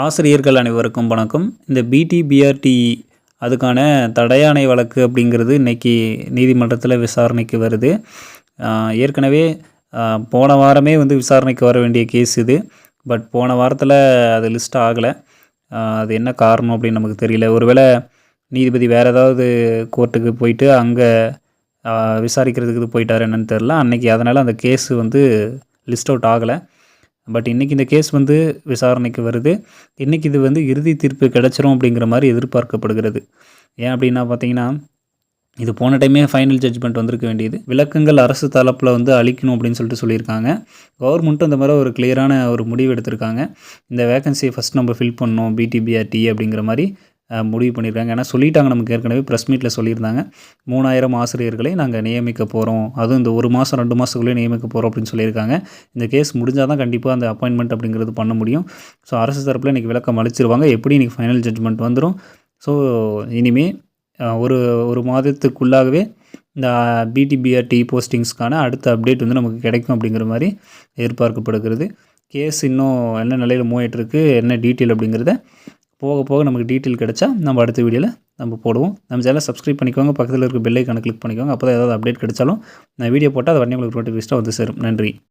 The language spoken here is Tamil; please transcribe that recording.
ஆசிரியர்கள் அனைவருக்கும் வணக்கம். இந்த பிடிபிஆர்டி அதுக்கான தடையாணை வழக்கு அப்படிங்கிறது இன்றைக்கி நீதிமன்றத்தில் விசாரணைக்கு வருது. ஏற்கனவே போன வாரமே வந்து விசாரணைக்கு வர வேண்டிய கேஸ் இது. பட் போன வாரத்தில் அது லிஸ்ட் ஆகலை. அது என்ன காரணம் அப்படின்னு நமக்கு தெரியல. ஒருவேளை நீதிபதி வேறு ஏதாவது கோர்ட்டுக்கு போயிட்டு அங்கே விசாரிக்கிறதுக்கு போயிட்டார் போயிட்டாரு என்னன்னு தெரில அன்றைக்கி அதனால் அந்த கேஸு வந்து லிஸ்ட் அவுட் ஆகலை. பட் இன்றைக்கி இந்த கேஸ் வந்து விசாரணைக்கு வருது. இன்றைக்கி இது வந்து இறுதி தீர்ப்பு கிடச்சிரும் அப்படிங்கிற மாதிரி எதிர்பார்க்கப்படுகிறது. ஏன் அப்படின்னா பார்த்தீங்கன்னா இது போன டைமே ஃபைனல் ஜட்ஜ்மெண்ட் வந்திருக்க வேண்டியது. விளக்கங்கள் அரசு தளப்பில் வந்து அழிக்கணும் அப்படின்னு சொல்லிட்டு சொல்லியிருக்காங்க. கவர்மெண்ட்டும் இந்த மாதிரி ஒரு கிளியரான ஒரு முடிவு எடுத்திருக்காங்க. இந்த வேகன்சியை ஃபஸ்ட் நம்ம ஃபில் பண்ணணும் பிடிபிஆர்டி அப்படிங்கிற மாதிரி முடிவு பண்ணியிருக்காங்க ஏன்னா சொல்லிட்டாங்க நமக்கு ஏற்கனவே ப்ரெஸ் மீட்டில் சொல்லியிருந்தாங்க. மூணாயிரம் ஆசிரியர்களை நாங்கள் நியமிக்க போகிறோம் அதுவும் இந்த ஒரு மாதம் ரெண்டு மாதத்துக்குள்ளே நியமிக்க போகிறோம் அப்படின்னு சொல்லியிருக்காங்க. இந்த கேஸ் முடிஞ்சால் தான் கண்டிப்பாக அந்த அப்பாயின்மெண்ட் அப்படிங்கிறது பண்ண முடியும். ஸோ அரசு தரப்பில் இன்றைக்கி விளக்கம் அளிச்சிருவாங்க. எப்படி இன்றைக்கி ஃபைனல் ஜட்ஜ்மெண்ட் வந்துடும் ஸோ இனிமேல் ஒரு ஒரு மாதத்துக்குள்ளாகவே இந்த பிடிபிஆர்டி போஸ்டிங்ஸ்க்கான அடுத்த அப்டேட் வந்து நமக்கு கிடைக்கும் அப்படிங்கிற மாதிரி எதிர்பார்க்கப்படுகிறது. கேஸ் இன்னும் என்ன நிலையில் மூவாயிட்டிருக்கு என்ன டீட்டெயில் அப்படிங்கிறத போக போக நமக்கு டீட்டெயில் கிடைச்சா நம்ம அடுத்த வீடியோவில் நம்ம போடுவோம். நம்ம சேனலை சப்ஸ்கிரைப் பண்ணிக்கோங்க. பக்கத்தில் இருக்க பெல்லைக்கான கிளிக் பண்ணிக்கோங்க. அப்போ தான் ஏதாவது அப்டேட் கிடைச்சாலும் நான் வீடியோ போட்டால் அது உடனே உங்களுக்கு நோட்டிஃபிகேஷன் வந்து சேரும். நன்றி.